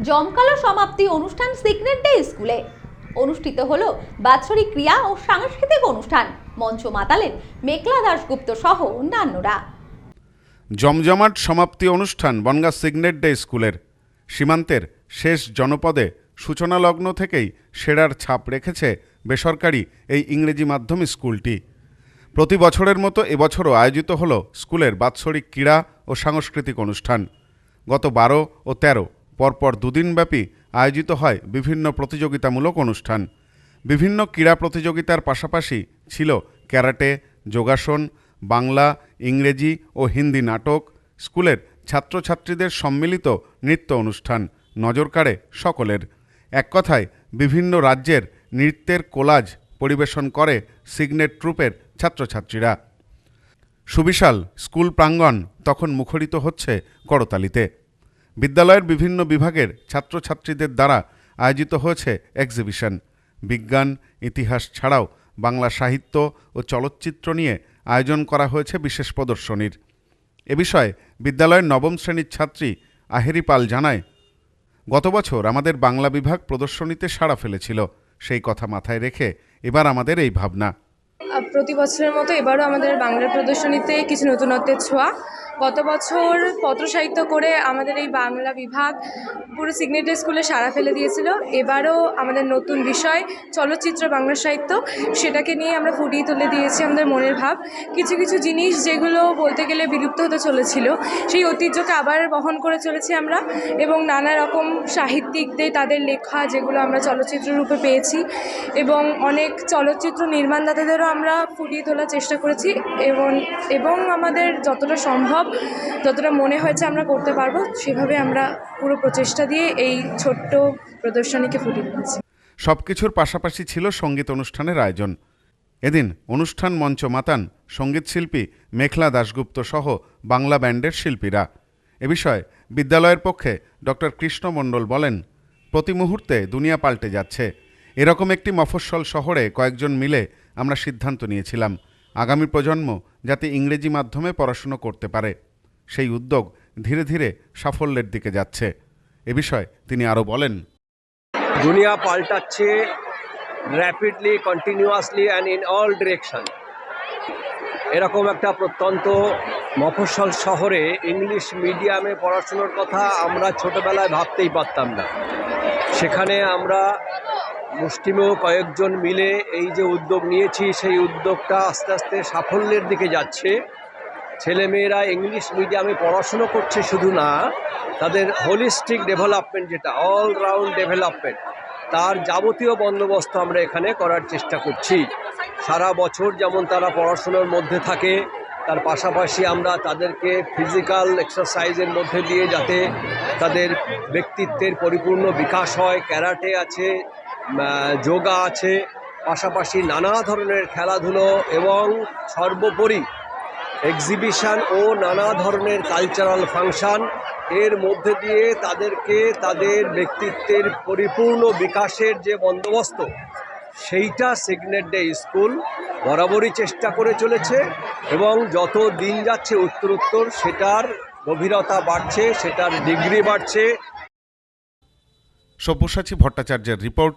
জমকালো সমাপ্তি অনুষ্ঠান সিগনেট ডে স্কুলে। অনুষ্ঠিত হলো বাৎসরিক ক্রিয়া ও সাংস্কৃতিক অনুষ্ঠান। মঞ্চ মাতালেন মেঘলা দাশগুপ্ত সহ অন্যান্যরা। জমজমাট সমাপ্তি অনুষ্ঠান বনগাঁ সিগনেট ডে স্কুলের। সীমান্তের শেষ জনপদে সূচনা লগ্ন থেকেই সেরার ছাপ রেখেছে বেসরকারি এই ইংরেজি মাধ্যম স্কুলটি। প্রতি বছরের মতো এবছরও আয়োজিত হলো স্কুলের বাৎসরিক ক্রীড়া ও সাংস্কৃতিক অনুষ্ঠান। গত বারো ও তেরো পরপর দুদিনব্যাপী আয়োজিত হয় বিভিন্ন প্রতিযোগিতামূলক অনুষ্ঠান। বিভিন্ন ক্রীড়া প্রতিযোগিতার পাশাপাশি ছিল ক্যারাটে, যোগাসন, বাংলা, ইংরেজি ও হিন্দি নাটক, স্কুলের ছাত্রছাত্রীদের সম্মিলিত নৃত্য অনুষ্ঠান, নজর কাড়ে সকলের। এক কথায়, বিভিন্ন রাজ্যের নৃত্যের কোলাজ পরিবেশন করে সিগনেট ট্রুপের ছাত্রছাত্রীরা। সুবিশাল স্কুল প্রাঙ্গণ তখন মুখরিত হচ্ছে করতালিতে। বিদ্যালয়ের বিভিন্ন বিভাগের ছাত্রছাত্রীদের দ্বারা আয়োজিত হয়েছে এক্সিবিশন বিজ্ঞান, ইতিহাস ছাড়াও বাংলা সাহিত্য ও চলচ্চিত্র নিয়ে আয়োজন করা হয়েছে বিশেষ প্রদর্শনীর। এ বিষয়ে বিদ্যালয়ের নবম শ্রেণির ছাত্রী আহেরি পাল জানায়, গত বছর আমাদের বাংলা বিভাগ প্রদর্শনীতে সাড়া ফেলেছিল। সেই কথা মাথায় রেখে এবার আমাদের এই ভাবনা। প্রতি বছরের মতো এবারও আমাদের বাংলা প্রদর্শনীতে কিছু নতুনত্বের ছোঁয়া। গত বছর পত্র সাহিত্য করে আমাদের এই বাংলা বিভাগ পুরো সিগনেটার স্কুলে সারা ফেলে দিয়েছিল। এবারও আমাদের নতুন বিষয় চলচ্চিত্র বাংলা সাহিত্য, সেটাকে নিয়ে আমরা ফুটিয়ে তুলে দিয়েছি আমাদের মনের ভাব। কিছু কিছু জিনিস যেগুলো বলতে গেলে বিলুপ্ত হতে চলেছিল, সেই ঐতিহ্যকে আবার বহন করে চলেছি আমরা এবং নানা রকম সাহিত্যিকদের, তাদের লেখা যেগুলো আমরা চলচ্চিত্র রূপে পেয়েছি এবং অনেক চলচ্চিত্র নির্মাণদাতাদেরও আমরা ফুটিয়ে তোলার চেষ্টা করেছি এবং এবং আমাদের যতটা সম্ভব যতটা মনে হয়েছে আমরা করতে পারব, সেভাবে আমরা পুরো প্রচেষ্টা দিয়ে এই ছোট্ট প্রদর্শনীকে ফুটিয়ে তুলেছি। সব কিছুর পাশাপাশি ছিল সংগীত অনুষ্ঠানের আয়োজন। এদিন অনুষ্ঠান মঞ্চ মাতান সঙ্গীতশিল্পী মেখলা দাশগুপ্ত সহ বাংলা ব্যান্ডের শিল্পীরা। এ বিষয়ে বিদ্যালয়ের পক্ষে ডক্টর কৃষ্ণ মণ্ডল বলেন, প্রতি মুহূর্তে দুনিয়া পাল্টে যাচ্ছে। এরকম একটি মফস্বল শহরে কয়েকজন মিলে আমরা সিদ্ধান্ত নিয়েছিলাম। আগামী প্রজন্ম যাতে ইংরেজি মাধ্যমে পড়াশুনো করতে পারে। সেই উদ্যোগ ধীরে ধীরে সাফল্যের দিকে যাচ্ছে। এ বিষয়ে তিনি আরও বলেন। দুনিয়া পাল্টাচ্ছে rapidly continuously and in all direction এরকম একটা প্রত্যন্ত মফস্বল শহরে ইংলিশ মিডিয়ামে পড়াশুনোর কথা আমরা ছোটবেলায় ভাবতেই পারতাম না। সেখানে আমরা মুষ্টিমেয় কয়েকজন মিলে এই যে উদ্যোগ নিয়েছি, সেই উদ্যোগটা আস্তে আস্তে সাফল্যের দিকে যাচ্ছে। ছেলেমেয়েরা ইংলিশ মিডিয়ামে পড়াশুনো করছে শুধু না, তাদের হোলিস্টিক ডেভেলপমেন্ট যেটা অলরাউন্ড ডেভেলপমেন্ট তার যাবতীয় বন্দোবস্ত আমরা এখানে করার চেষ্টা করছি। সারা বছর যেমন তারা পড়াশুনোর মধ্যে থাকে, তার পাশাপাশি আমরা তাদেরকে ফিজিক্যাল এক্সারসাইজের মধ্যে দিয়ে যাতে তাদের ব্যক্তিত্বের পরিপূর্ণ বিকাশ হয়, ক্যারাটে আছে যোগা আছে, পাশাপাশি নানা ধরনের খেলাধুলো এবং সর্বোপরি এক্সিবিশন ও নানা ধরনের কালচারাল ফাংশান এর মধ্যে দিয়ে তাদেরকে তাদের ব্যক্তিত্বের পরিপূর্ণ বিকাশের যে বন্দোবস্ত, সেইটা সিগনেট ডে স্কুল বরাবরই চেষ্টা করে চলেছে এবং যত দিন যাচ্ছে উত্তরোত্তর, সেটার গভীরতা বাড়ছে, সেটার ডিগ্রি বাড়ছে। সব্যসাচী ভট্টাচার্যের রিপোর্ট